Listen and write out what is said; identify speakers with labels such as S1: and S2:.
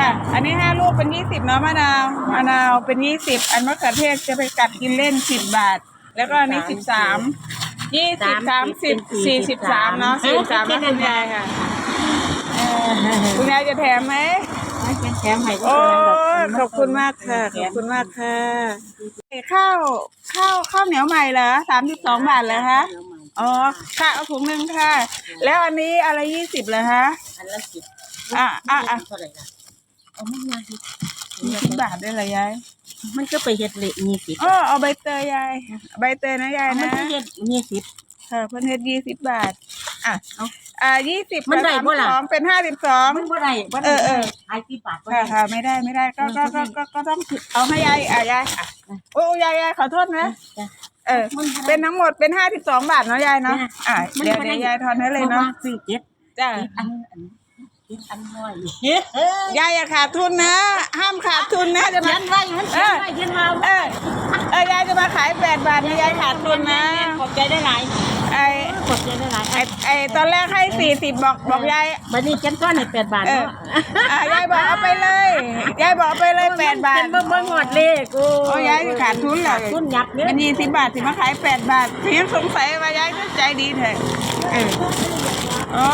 S1: ค่ะ อันนี้ห้าลูกเป็นยี่สิบเนาะมะนาวมะนาวเป็นยี่สิบอันมะเขือเทศจะไปกัดกินเล่นสิบบาท แล้วก็อันนี้สิบสามยี่สิบสามสิบสี่สิบสามเนาะสี่สิบสามนะคุณยายค่ะเออคุณยายจะแถมไหม
S2: แถมให้
S1: โอ้ยขอบคุณมากค่ะขอบคุณมากค่ะข้าวข้าวข้าวเหนียวใหม่เหรอสามสิบสองบาทเหรอคะอ๋อค่ะเอาถุงหนึ่งค่ะ แล้วอันนี้อะไรยี่สิบเหรอคะ
S2: อันละสิบ
S1: อะอะอะ
S2: เท่าไหร่ล่ะเอาไม่มาสิ
S1: ยี่สิบบาทได้เหรอยาย
S2: มันก็ไปเฮ็ดเละยี่สิบ
S1: อ๋อเอาใบเตยยายใบเตยนะยาย
S2: มัน
S1: นะ
S2: ก็เฮ็ดยี่สิบ
S1: ค่ะเพิ่นเฮ็ดยี่สิบบาท อะ
S2: เอา
S1: อ่ายี่สิบ
S2: มันได้บ่ล่ะ
S1: สองเป็นห้าสิบสอง
S2: มันบ่ได้บ่
S1: เอ
S2: ได้
S1: อเออ
S2: ขายสิบบาทบ่
S1: ค่ะ
S2: ได้
S1: ค่ะไม่ได้ไม่ได้ก็ก็ก็ก็ก็ต้องเอาให้ยายอะยายอะโอ้ยายยายขอโทษนะ
S2: จ้ะ
S1: เออ เป็นทั้งหมดเป็นห้าสิบสองบาทเนาะยายเนาะ
S2: จ้ะ
S1: อะ
S2: มัน
S1: เดี๋ยว
S2: บ่ได้
S1: เดี๋ยวยายทอนให้เลยเนาะ
S2: พรว่ซื้อเจ็ด
S1: จ้า
S2: เจ็ดอันอันเจ็ดอันน้อย
S1: ยายอย่าขาดทุนนะ ห้ามขาดทุนนะจะ
S2: เขี
S1: มาย
S2: นไว้มันเขียนไว้เขียนมา
S1: เออเออยายจะมาขายแปดบาทนะยายขาดทุนนะ
S2: ขอบใจได้หลาย
S1: ไอ
S2: ขอบใจได้หลาย
S1: ไอไอตอนแรกให้สี่สิบบอกบอกยาย
S2: บัดนี้เจ็ดก้อนให้แปดบาท
S1: เออ
S2: เนาะ
S1: อะยายบอกเอาไปเลยยายบอกเอาไปเลยแปดบาท
S2: เป็นเบิ่งเบิ่งหอดเลขโอ้
S1: โอ้ยายจะขาดทุนเหรอ
S2: ทุนยับเนี่ย
S1: มันยี่สิบบาทถึงมาขายแปดบาททีนี้สงสัยว่ายายก็ใจดีแท้เออโอ้